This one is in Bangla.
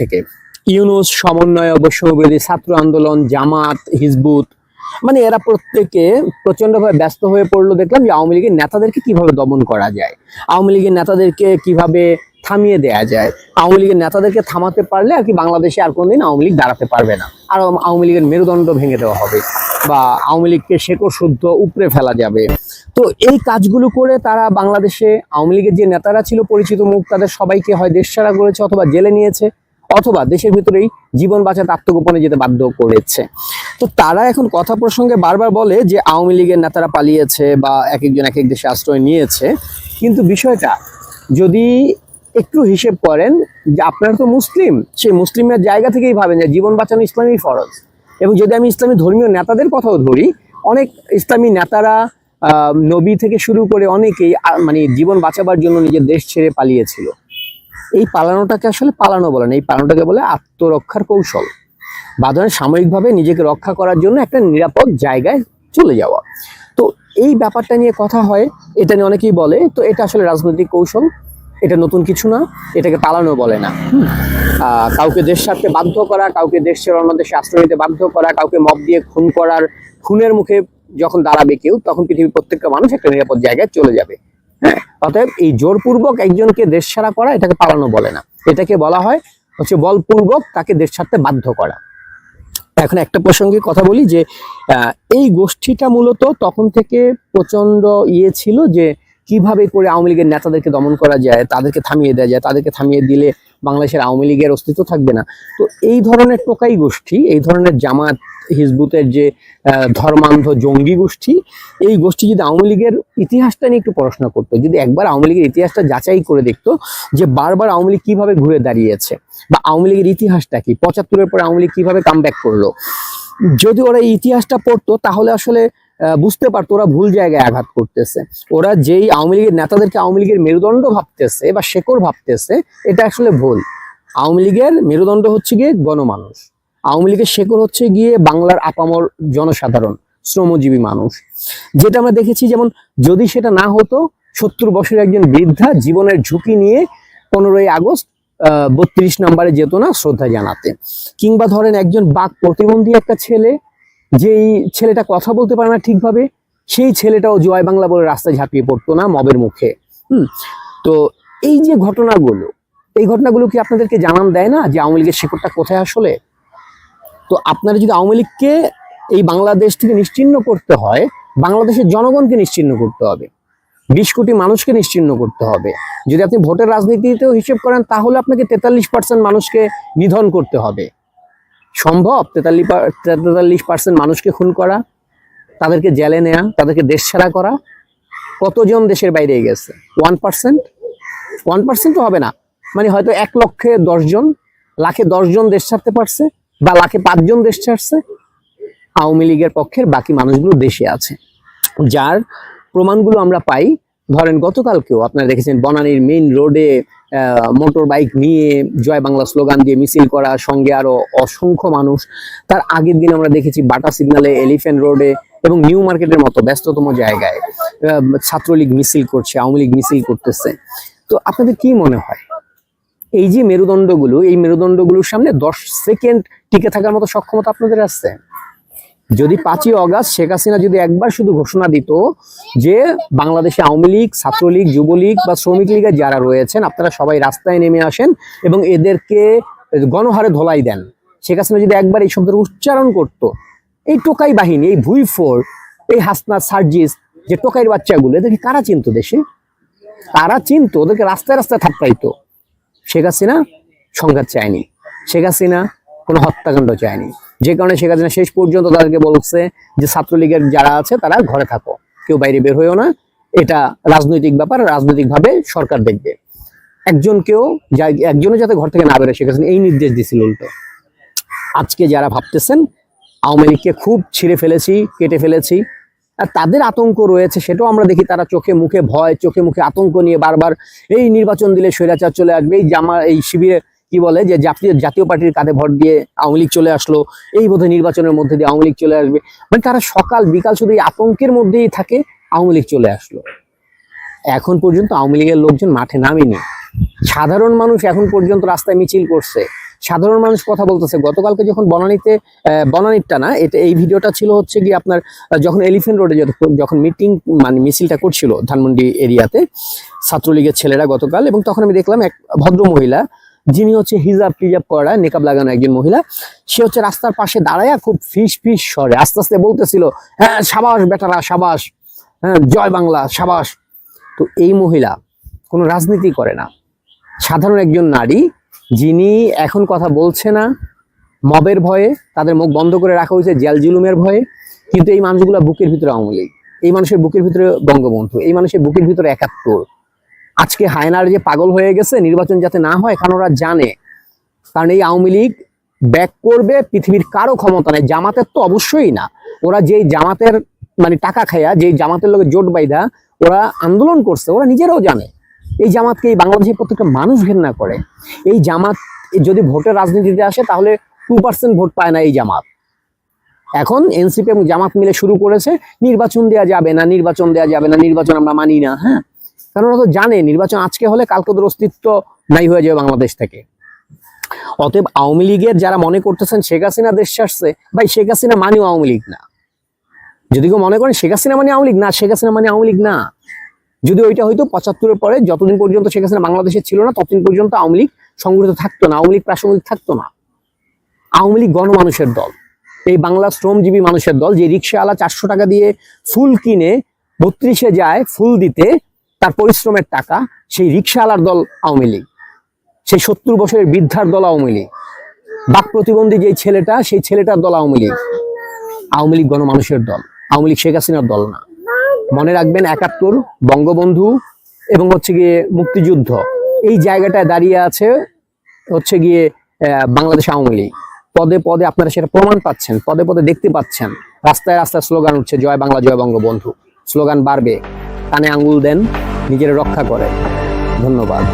থেকে। ইউনুস সমন্বয় অবশ্যবিরোধী ছাত্র আন্দোলন, জামাত, হিজবুত মানে এরা প্রত্যেকে প্রচন্ডভাবে ব্যস্ত হয়ে পড়ল। দেখলাম যে আওয়ামী লীগের নেতাদেরকে কীভাবে দমন করা যায়, আওয়ামী লীগের নেতাদেরকে কীভাবে থামিয়ে দেয়া যায়, আওয়ামী লীগের নেতাদেরকে থামাতে পারলে আর কি বাংলাদেশে আর কোনোদিন আওয়ামী লীগ দাঁড়াতে পারবে না। আর আওয়ামী লীগের মেরুদণ্ড ভেঙে দেওয়া হবে বা আওয়ামী লীগকে শেকড় শুদ্ধ উপড়ে ফেলা যাবে। তো এই কাজগুলো করে তারা বাংলাদেশে আওয়ামী লীগের যে নেতারা ছিল, পরিচিত মুখ, তাদের সবাইকে হয় দেশ ছাড়া করেছে অথবা জেলে নিয়েছে। অথবা দেশের ভিতরেই জীবন বাঁচাতে আত্মগোপনে যেতে বাধ্য করেছে। তো তারা এখন কথা প্রসঙ্গে বারবার বলে যে আওয়ামী লীগের নেতারা পালিয়েছে বা এক একজন এক এক দেশে আশ্রয় নিয়েছে। কিন্তু বিষয়টা, যদি একটু হিসেব করেন যে আপনারা তো মুসলিম, সেই মুসলিমের জায়গা থেকেই ভাবেন যে জীবন বাঁচানো ইসলামী ফরজ। এবং যদি আমি ইসলামী ধর্মীয় নেতাদের কথাও ধরি, অনেক ইসলামী নেতারা নবী থেকে শুরু করে অনেকেই মানে জীবন বাঁচাবার জন্য নিজের দেশ ছেড়ে পালিয়েছিল। এই পালানোটাকে আসলে পালানো বলে না, এই পালানোটাকে বলে আত্মরক্ষার কৌশল। বা ধরেন সাময়িকভাবে নিজেকে রক্ষা করার জন্য একটা নিরাপদ জায়গায় চলে যাওয়া। তো এই ব্যাপারটা নিয়ে কথা হয়, এটা নিয়ে অনেকেই বলে, তো এটা আসলে রাজনৈতিক কৌশল, এটা নতুন কিছু না, এটাকে পালানো বলে না। কাউকে দেশ ছাড়তে বাধ্য করা, কাউকে দেশ অন্য দেশে আশ্রয় নিতে বাধ্য করা, কাউকে মব দিয়ে খুন করার, খুনের মুখে যখন দাঁড়াবে কেউ, তখন পৃথিবীর প্রত্যেকটা মানুষ একটা নিরাপদ জায়গায় চলে যাবে। হ্যাঁ অতএব এই জোরপূর্বক একজনকে দেশ ছাড়া করা এটাকে পালানো বলে না। এটাকে বলা হয় হচ্ছে বলপূর্বক তাকে দেশ ছাড়তে বাধ্য করা। এখন একটা প্রসঙ্গে কথা বলি যে এই গোষ্ঠীটা মূলত তখন থেকে প্রচণ্ড ইয়ে ছিল যে, কীভাবে করে আওয়ামী লীগের নেতাদেরকে দমন করা যায়, তাদেরকে থামিয়ে দেওয়া যায়, তাদেরকে থামিয়ে দিলে বাংলাদেশের আওয়ামী লীগের অস্তিত্ব থাকবে না। তো এই ধরনের টোকাই গোষ্ঠী, এই ধরনের জামাত হিজবুতের যে ধর্মান্ধ জঙ্গি গোষ্ঠী, এই গোষ্ঠী যদি আওয়ামী লীগের ইতিহাসটা নিয়ে একটু পড়াশোনা করতো, যদি একবার আওয়ামী লীগের ইতিহাসটা যাচাই করে দেখতো যে বারবার আওয়ামী লীগ কীভাবে ঘুরে দাঁড়িয়েছে বা আওয়ামী লীগের ইতিহাসটা কি, পঁচাত্তরের পরে আওয়ামী লীগ কীভাবে কাম করল, যদি ওরা এই ইতিহাসটা পড়তো তাহলে আসলে বুঝতে পারতো ওরা ভুল জায়গায় আঘাত করতেছে। ওরা যেই আওয়ামী লীগের নেতাদেরকে আওয়ামী লীগের মেরুদণ্ড ভাবতেছে বা শেকড় ভাবতেছে, এটা আসলে ভুল। আওয়ামী লীগের মেরুদণ্ড হচ্ছে গিয়ে গণমানুষ। আওয়ামী লীগের শেকড় হচ্ছে গিয়ে বাংলার আপামর জনসাধারণ, শ্রমজীবী মানুষ। যেটা আমরা দেখেছি যেমন যদি সেটা না হতো, সত্তর বছরের একজন বৃদ্ধা জীবনের ঝুঁকি নিয়ে পনেরোই আগস্ট বত্রিশ নম্বরে যেত না শ্রদ্ধা জানাতে। কিংবা ধরেন একজন বাক প্রতিবন্ধী একটা ছেলে, যেই ছেলেটা কথা বলতে পারে না ঠিকভাবে, সেই ছেলেটাও জয় বাংলা বলে রাস্তায় ঝাঁপিয়ে পড়তো না মবের মুখে। হুম, তো এই যে ঘটনাগুলো, এই ঘটনাগুলো কি আপনাদেরকে জানান দেয় না যে আওয়ামী লীগের শেকড়টা কোথায় আসলে? তো আপনারা যদি আওয়ামী লীগকে এই বাংলাদেশ থেকে নিশ্চিহ্ন করতে হয়, বাংলাদেশের জনগণকে নিশ্চিহ্ন করতে হবে, বিশ কোটি মানুষকে নিশ্চিহ্ন করতে হবে। যদি আপনি ভোটের রাজনীতিতেও হিসেব করেন, তাহলে আপনাকে তেতাল্লিশ পার্সেন্ট মানুষকে নিধন করতে হবে। সম্ভব? তেতাল্লিশ তেতাল্লিশ পার্সেন্ট মানুষকে খুন করা, তাদেরকে জেলে নেয়া, তাদেরকে দেশ ছাড়া করা। কতজন দেশের বাইরে গেছে? One percent? ওয়ান পার্সেন্টও হবে না। মানে হয়তো এক লক্ষে দশজন, লাখে দশজন দেশ ছাড়তে পারছে। বা লাখে পাঁচজন দেশ ছাড়ছে, আওয়ামী লীগের পক্ষের বাকি মানুষগুলো দেশে আছে। যার প্রমাণগুলো আমরা পাই, ধরেন গতকালকেও আপনারা দেখেছেন বনানীর মেইন রোডে মোটর বাইক নিয়ে জয় বাংলা স্লোগান দিয়ে মিছিল করা, সঙ্গে আরও অসংখ্য মানুষ। তার আগের দিন আমরা দেখেছি বাটা সিগনালে এলিফ্যান্ট রোডে এবং নিউ মার্কেটের মতো ব্যস্ততম জায়গায় ছাত্রলীগ মিছিল করছে, আওয়ামী লীগ মিছিল করতেছে। তো আপনাদের কি মনে হয়? এই যে মেরুদণ্ডগুলো, এই মেরুদণ্ডগুলোর সামনে দশ সেকেন্ড টিকে থাকার মতো সক্ষমতা আপনাদের আছে? যদি পাঁচই অগাস্ট শেখ হাসিনা যদি একবার শুধু ঘোষণা দিত যে বাংলাদেশে আওয়ামী লীগ, ছাত্রলীগ, যুবলীগ বা শ্রমিক লীগের যারা রয়েছেন, আপনারা সবাই রাস্তায় নেমে আসেন এবং এদেরকে গণহারে ধোলাই দেন। শেখ হাসিনা যদি একবার এই শব্দের উচ্চারণ করত, এই টোকাই বাহিনী, এই ভুই ফোর এই হাসনা সার্জিস, যে টোকাইয়ের বাচ্চাগুলো, এদেরকে কারা চিনতো দেশে? তারা চিনতো, ওদেরকে রাস্তায় রাস্তায় থাপ্পাইতো শেখ হাসিনা সংঘাত চায়নি। শেখ হাসিনা কোনো হত্যাকাণ্ড চায়নি। যে কারণে শেখ হাসিনা শেষ পর্যন্ত তাদেরকে বলছে যে ছাত্রলীগের যারা আছে তারা ঘরে থাকো, কেউ বাইরে বের হয়েও না। এটা রাজনৈতিক ব্যাপার, রাজনৈতিকভাবে সরকার দেখবে। একজনকেও যা- একজনও যাতে ঘর থেকে না বেরোয়, শেখ হাসিনা এই নির্দেশ দিছিল উল্টো। আজকে যারা ভাবতেছেন, আওয়ামী লীগকে খুব ছিঁড়ে ফেলেছি, কেটে ফেলেছি তাদের আতঙ্ক রয়েছে, সেটাও আমরা দেখি তারা চোখে মুখে ভয়, চোখে মুখে আতঙ্ক নিয়ে বারবার এই নির্বাচন দিলে স্বৈরাচার চলে আসবে। এই জামা, এই শিবিরে কি বলে যে জাতীয় জাতীয় পার্টির কাঁধে ভর দিয়ে আওয়ামী লীগ চলে আসলো, এই বোধহয় নির্বাচনের মধ্যে দিয়ে আওয়ামী লীগ চলে আসবে। মানে তারা সকাল, বিকাল শুধু এই আতঙ্কের মধ্যেই থাকে, আওয়ামী লীগ চলে আসলো। এখন পর্যন্ত আওয়ামী লীগের লোকজন মাঠে নামেনি। সাধারণ মানুষ এখন পর্যন্ত রাস্তায় মিছিল করছে। সাধারণ মানুষ কথা বলতেছে। গতকালকে যখন বনানীতে বনানীরটা না, এটা এই ভিডিওটা ছিল হচ্ছে কি আপনার যখন এলিফেন্ট রোডে যখন মিটিং মানে মিছিলটা করছিল ধানমন্ডি এরিয়াতে, ছাত্রলীগের ছেলেরা গতকাল, এবং তখন আমি দেখলাম এক ভদ্র মহিলা, যিনি হচ্ছে হিজাব টিজাব করা নেকাব লাগানো একজন মহিলা, সে হচ্ছে রাস্তার পাশে দাঁড়ায় খুব ফিস ফিস স্বরে, আস্তে আস্তে বলতেছিল হ্যাঁ সাবাস বেটারা, সাবাস হ্যাঁ জয় বাংলা, সাবাস। তো এই মহিলা কোনো রাজনীতি করে না। সাধারণ একজন নারী যিনি এখন কথা বলছে না, মবের ভয়ে, তাদের মুখ বন্ধ করে রাখা হয়েছে জেল জুলুমের ভয়ে, কিন্তু এই মানুষগুলো বুকের ভিতরে আওয়ামী লীগ, এই মানুষের বুকের ভিতরে বঙ্গবন্ধু, এই মানুষের বুকের ভিতরে একাত্তর। আজকে হায়নার যে পাগল হয়ে গেছে, নির্বাচন যাতে না হয় কারণ ওরা জানে। কারণ এই আওয়ামী লীগ ব্যাক করবে পৃথিবীর কারও ক্ষমতা নেই, জামাতের তো অবশ্যই না। ওরা যেই জামাতের মানে টাকা খায়া, যেই জামাতের লোকের জোট বাইদা ওরা আন্দোলন করছে, ওরা নিজেরাও জানে। এই জামাতকে এই বাংলাদেশের প্রত্যেকটা মানুষ ঘেন্না করে। এই জামাত যদি ভোটের রাজনীতিতে আসে, তাহলে টু পার্সেন্ট ভোট পায় না এই জামাত। এখন এনসিপি এবং জামাত মিলে শুরু করেছে, নির্বাচন দেওয়া যাবে না, নির্বাচন দেওয়া যাবে না, নির্বাচন আমরা মানি না হ্যাঁ? কারণ ওরা তো জানে, নির্বাচন আজকে হলে কালকে ওদের অস্তিত্ব নাই হয়ে যাবে বাংলাদেশ থেকে। অতএব আওয়ামী লীগের যারা মনে করতেছেন শেখ হাসিনা দেশ আসছে ভাই শেখ হাসিনা মানিও আওয়ামী লীগ না। যদি কেউ মনে করেন শেখ হাসিনা মানে আওয়ামী লীগ না, শেখ হাসিনা মানে আওয়ামী লীগ না। যদি ওইটা হয়তো পঁচাত্তরের পরে যতদিন পর্যন্ত শেখ হাসিনা বাংলাদেশে ছিল না, ততদিন পর্যন্ত আওয়ামী লীগ সংগঠিত থাকতো না, আওয়ামী লীগ প্রাসঙ্গিক থাকতো না। আওয়ামী লীগ গণমানুষের দল। এই বাংলা শ্রমজীবী মানুষের দল, যে রিক্সাওয়ালা চারশো টাকা দিয়ে ফুল কিনে বত্রিশে যায় ফুল দিতে, তার পরিশ্রমের টাকা সেই রিক্সাওয়ালার দল আওয়ামী লীগ। সেই সত্তর বছরের বৃদ্ধার দল আওয়ামী লীগ। বাক প্রতিবন্ধী যে ছেলেটা, সেই ছেলেটার দল আওয়ামী লীগ। আওয়ামী লীগ গণমানুষের দল। আওয়ামী লীগ শেখ হাসিনার দল না। মনে রাখবেন, একাত্তর, বঙ্গবন্ধু এবং হচ্ছে গিয়ে মুক্তিযুদ্ধ। এই জায়গাটায় দাঁড়িয়ে আছে হচ্ছে গিয়ে বাংলাদেশ আওয়ামী লীগ। পদে পদে আপনারা সেটা প্রমাণ পাচ্ছেন, পদে পদে দেখতে পাচ্ছেন। রাস্তায় রাস্তায় স্লোগান উঠছে, জয় বাংলা, জয় বঙ্গবন্ধু। স্লোগান বাড়বে, কানে আঙ্গুল দেন, নিজেরা রক্ষা করে। ধন্যবাদ।